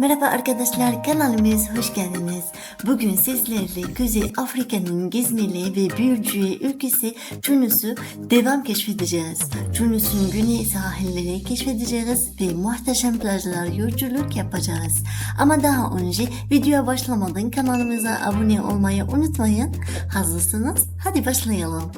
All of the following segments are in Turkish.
Merhaba arkadaşlar kanalımız hoş geldiniz. Bugün sizlerle Kuzey Afrika'nın gezmeli ve büyücü ülkesi Tunus'u devam keşfedeceğiz. Tunus'un güney sahilleri keşfedeceğiz ve muhteşem plajlar yolculuk yapacağız. Ama daha önce videoya başlamadan kanalımıza abone olmayı unutmayın. Hazırsınız? Hadi başlayalım.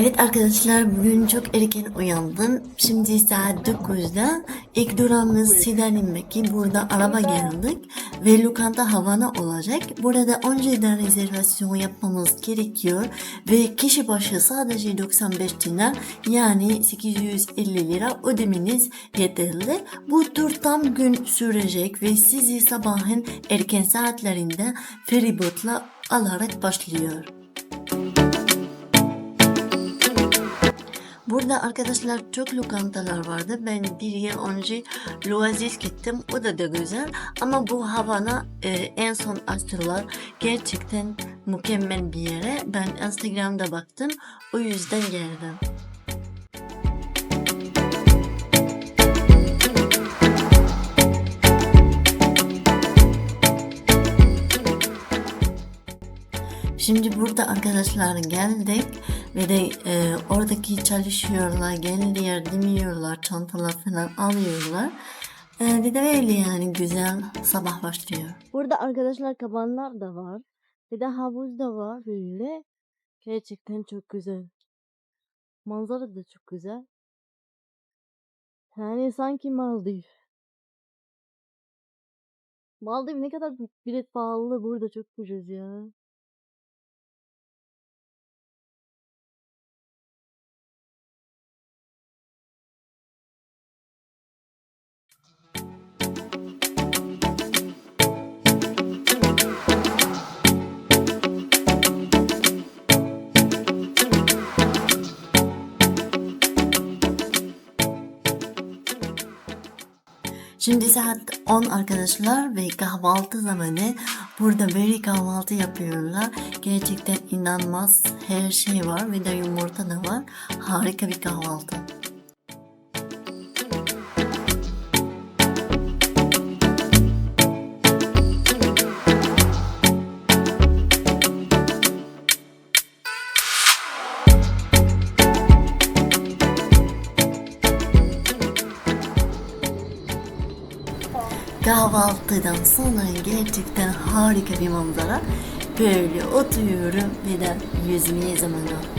Evet arkadaşlar bugün çok erken uyandım. Şimdi saat 9'da. İlk durağımız Sidanim Mekki. Burada araba geldik ve lokanta havana olacak. Burada önceden rezervasyon yapmamız gerekiyor ve kişi başı sadece 95 dinar yani 850 lira ödemeniz yeterli. Bu tur tam gün sürecek ve sizi sabahın erken saatlerinde feribotla alarak başlıyor. Burada arkadaşlar çok lokantalar vardı. Ben bir yıl önce Loaziz gittim. O da da güzel. Ama bu Havana e, en son açtılar. Gerçekten mükemmel bir yere. Ben Instagram'da baktım. O yüzden geldim. Şimdi burada arkadaşlar geldik ve de e, oradaki çalışıyorlar, geldiler, demiyorlar, çantalar falan alıyorlar. E, ve de öyle yani güzel sabah başlıyor. Burada arkadaşlar kabanlar da var. Bir de havuz da var böyle. Gerçekten çok güzel. Manzara da çok güzel. Yani sanki Maldiv. Maldiv ne kadar bilet pahalı burada çok ucuz ya. Şimdi saat 10 arkadaşlar ve kahvaltı zamanı. Burada böyle kahvaltı yapıyorlar. Gerçekten inanılmaz her şey var ve de yumurta da var. Harika bir kahvaltı. Kahvaltıdan sonra gerçekten harika bir manzara. Böyle oturuyorum ve de yüzmeye zamanı.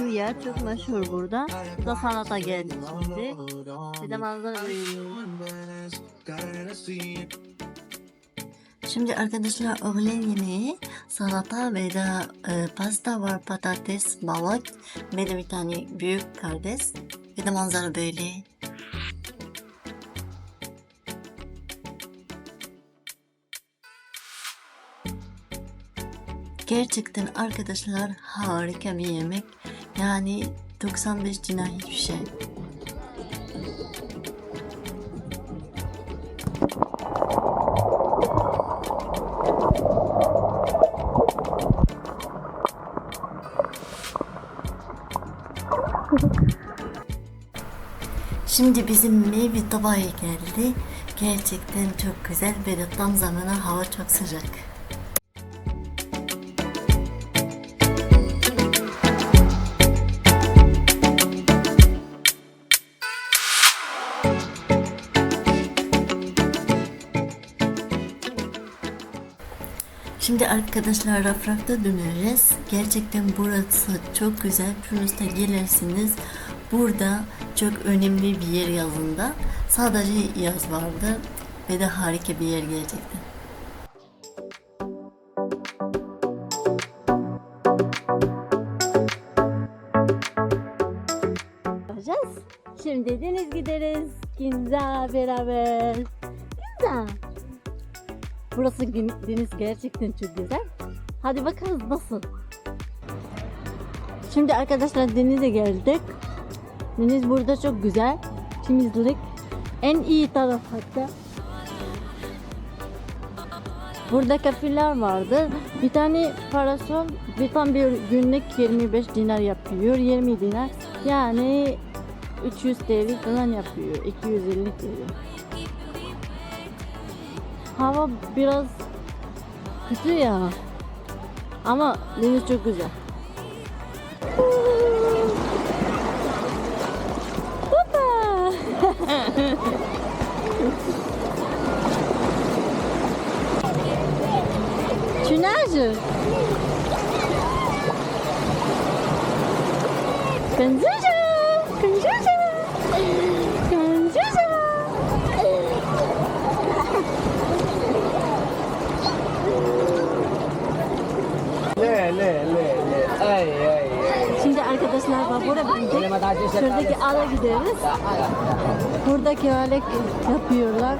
Meşhur ya. Çok meşhur burada. Bu da salata geldi şimdi. Bir de manzara. Şimdi arkadaşlar öğlen yemeği salata ve de e, pasta var patates, balık ve de bir tane büyük kardeş. Bir de manzara böyle. Gerçekten arkadaşlar harika bir yemek. Yani 95 dinar hiçbir şey. Şimdi bizim meyve tabağı geldi. Gerçekten çok güzel ve tam zamana hava çok sıcak. Şimdi arkadaşlar rafrafta döneriz. Gerçekten burası çok güzel. Tunus'ta gelirsiniz. Burada çok önemli bir yer yazında. Sadece yaz vardı ve de harika bir yer gerçekten. Şimdi deniz gideriz. Ginza beraber. Burası deniz gerçekten çok güzel. Hadi bakalım nasıl. Şimdi arkadaşlar denize geldik. Deniz burada çok güzel. Temizlik. En iyi taraf hatta. Burada kafeler vardı. Bir tane parasol bir tam bir günlük 25 dinar yapıyor. 20 dinar. Yani 300 TL falan yapıyor. 250 TL. Hava biraz kötü ya. Ama deniz çok güzel. Hoppa! Tu nages le le. Ay ay ay. Şimdi arkadaşlar vapura bindik. Şuradaki ala gideriz. Buradaki öyle yapıyorlar.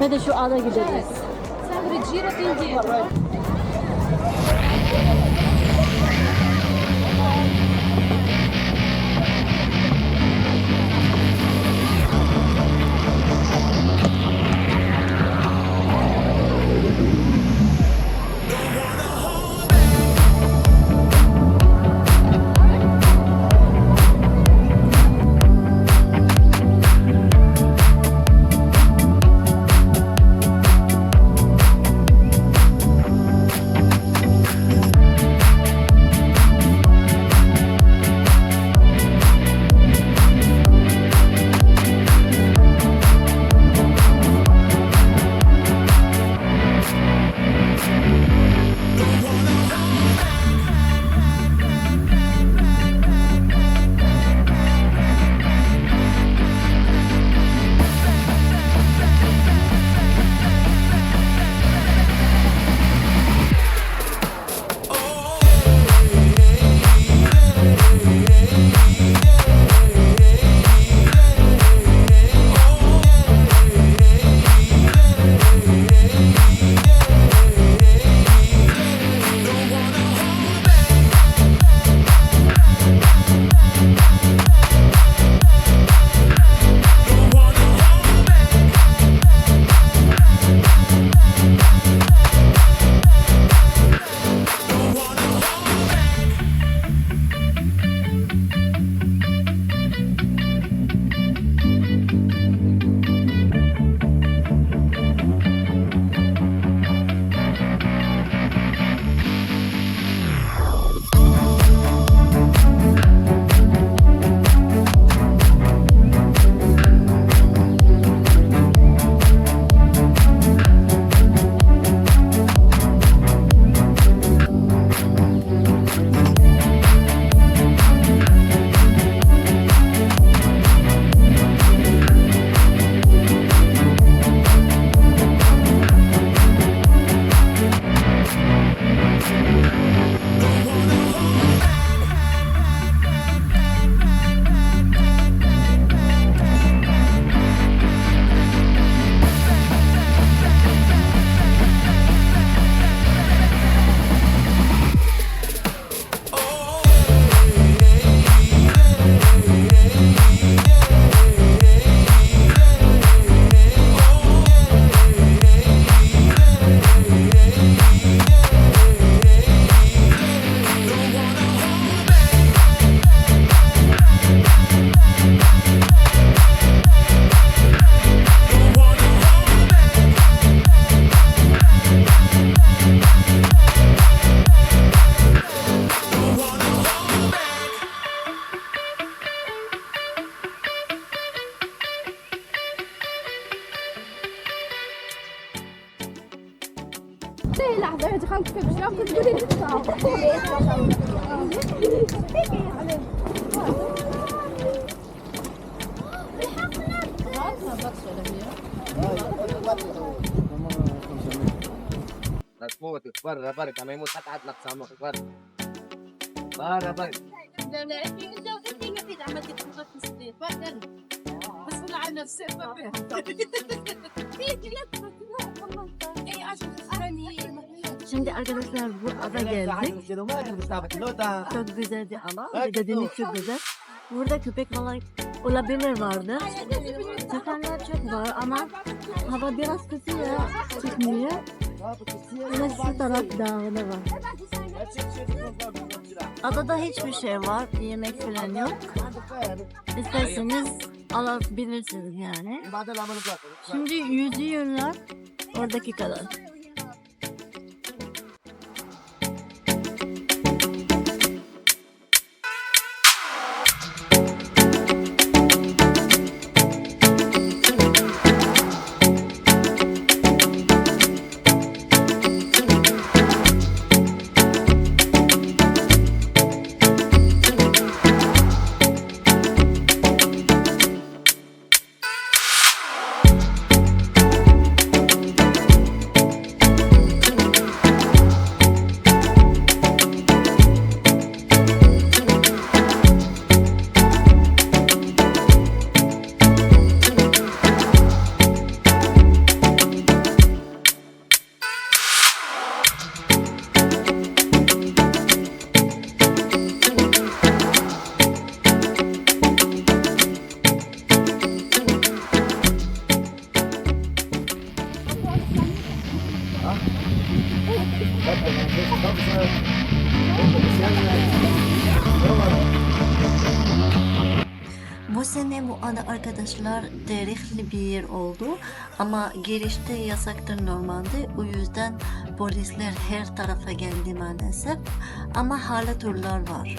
Ve de şu ala gideriz. Sen bir cirat برا برا كان يموت حتى لك سامك برا برا برا Şimdi arkadaşlar bu ada geldik. Çok güzel bir ada. Bir de deniz çok güzel. Burada köpek falan olabilir vardı. Çakallar çok var ama hava biraz kötü ya. Çıkmıyor. Ve şu taraf dağını var. Adada hiçbir şey var. Yemek falan yok. İsterseniz alabilirsiniz yani. Şimdi yüzüyorlar. Oradaki kadar. Oldu ama girişte yasaktır normalde. O yüzden polisler her tarafa geldi maalesef. Ama hala turlar var.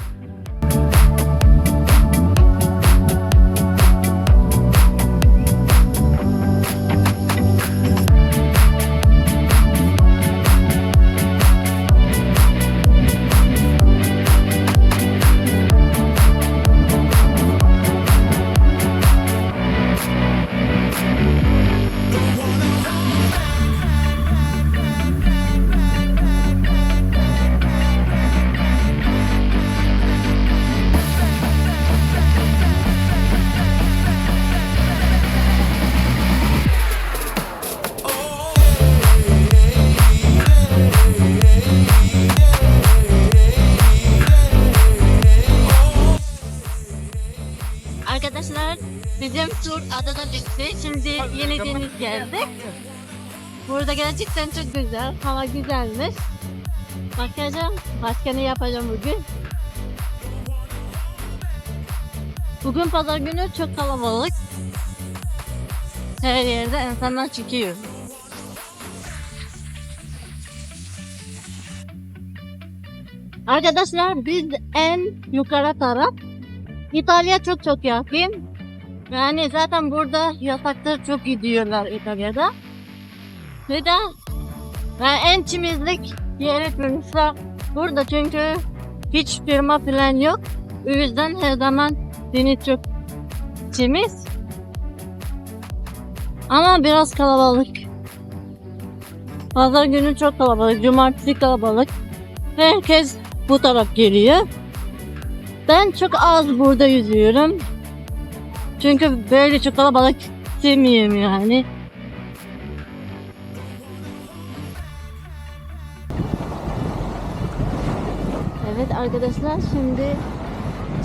Tur adada bitti. Şimdi yeni deniz geldi. Burada gerçekten çok güzel. Hava güzelmiş. Bakacağım. Başka ne yapacağım bugün? Bugün pazar günü çok kalabalık. Her yerde insanlar çıkıyor. Arkadaşlar biz en yukarı taraf İtalya çok çok yakın. Yani zaten burada yasaktır çok gidiyorlar İtalya'da. Ve de yani en temizlik yeri kurmuşlar burada çünkü hiç firma falan yok. O yüzden her zaman deniz çok temiz. Ama biraz kalabalık. Pazar günü çok kalabalık, cumartesi kalabalık. Herkes bu taraf geliyor. Ben çok az burada yüzüyorum. Çünkü böyle çok kalabalık sevmiyorum yani. Evet arkadaşlar şimdi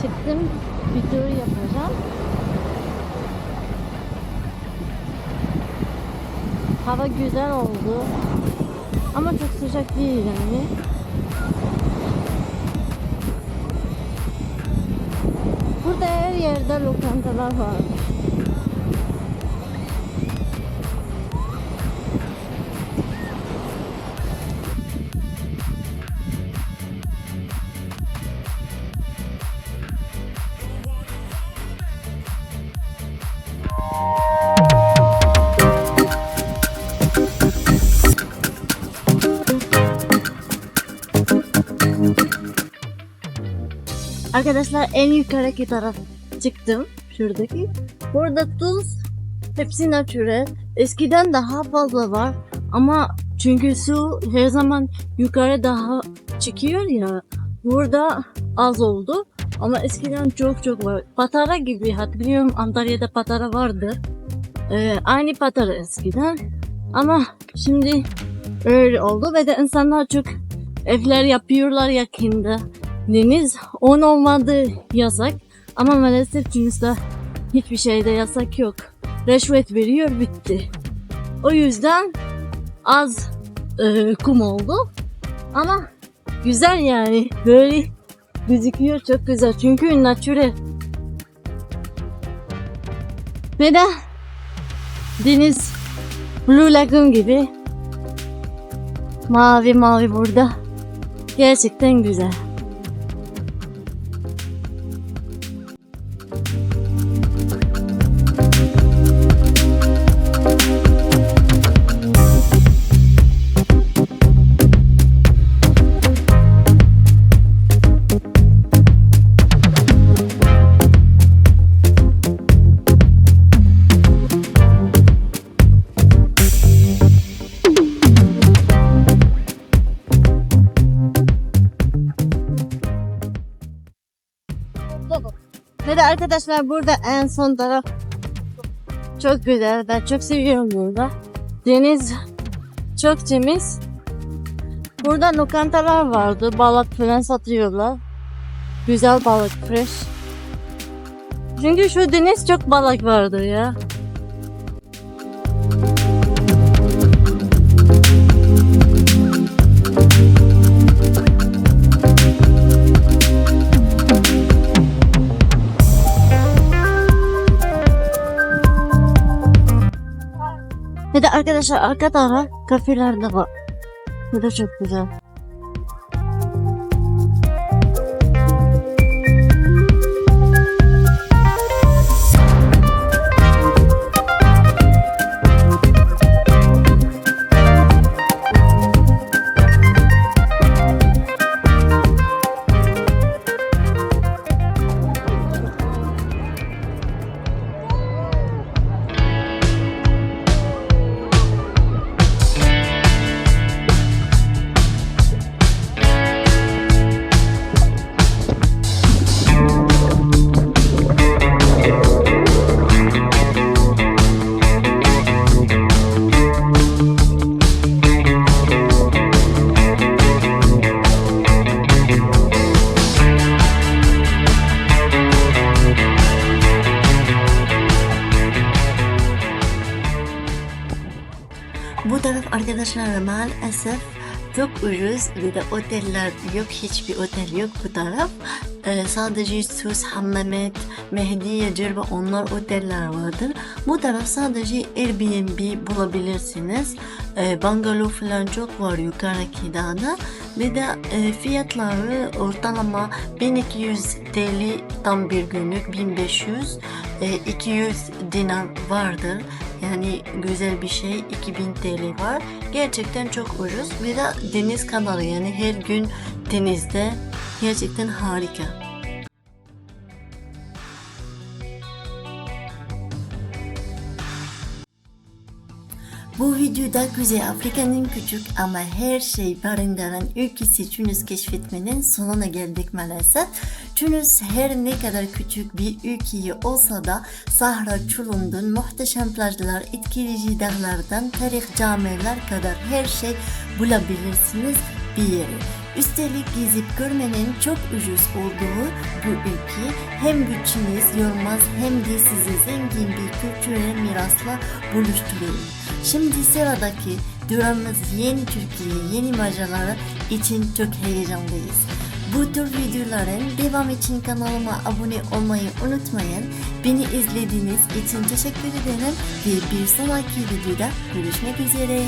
çıktım tur yapacağım. Hava güzel oldu. Ama çok sıcak değil yani. Burada her yerde lokantalar var. Arkadaşlar en yukarıki taraf çıktım. Şuradaki. Burada tuz hepsi natürel. Eskiden daha fazla var ama çünkü su her zaman yukarı daha çıkıyor ya. Burada az oldu. Ama eskiden çok çok var. Patara gibi hatırlıyorum Antalya'da patara vardı. Ee, aynı patara eskiden. Ama şimdi öyle oldu ve de insanlar çok evler yapıyorlar yakında. Deniz on olmadı yasak. Ama maalesef Tunus'ta hiçbir şeyde yasak yok. Reşvet veriyor bitti. O yüzden az e, kum oldu. Ama güzel yani. Böyle gözüküyor çok güzel. Çünkü natürel. Ve de deniz Blue Lagoon gibi mavi mavi burada. Gerçekten güzel. Arkadaşlar burada en son taraf çok güzel. Ben çok seviyorum burada. Deniz çok temiz. Burada lokantalar vardı. Balık falan satıyorlar. Güzel balık fresh. Çünkü şu deniz çok balık vardı ya. Ve de arkadaşlar arka taraf kafeler de var. Bu da çok güzel. Taraf arkadaşlar maalesef çok ucuz. Bir de oteller yok hiçbir otel yok bu taraf. Ee, sadece Sus, Hammamet, Mehdiye, Cirbe onlar oteller vardır. Bu taraf sadece Airbnb bulabilirsiniz. Ee, bungalov falan çok var yukarıdaki dağda bir de e, fiyatları ortalama 1200 TL tam bir günlük 1500 e, 200 dinar vardır yani güzel bir şey 2000 TL var. Gerçekten çok ucuz. Bir de deniz kenarı yani her gün denizde gerçekten harika. Videoda Kuzey Afrika'nın küçük ama her şey barındıran ülkesi Tunus keşfetmenin sonuna geldik maalesef. Tunus her ne kadar küçük bir ülke olsa da Sahra Çulum'dan muhteşem plajlar, etkileyici dağlardan tarih camiler kadar her şey bulabilirsiniz bir yere. Üstelik gezip görmenin çok ucuz olduğu bu ülke hem bütçeniz yormaz hem de sizi zengin bir kültürel mirasla buluşturuyor. Şimdi sıradaki durağımız yeni Türkiye, yeni maceraları için çok heyecanlıyız. Bu tür videoların devam için kanalıma abone olmayı unutmayın. Beni izlediğiniz için teşekkür ederim ve bir sonraki videoda görüşmek üzere.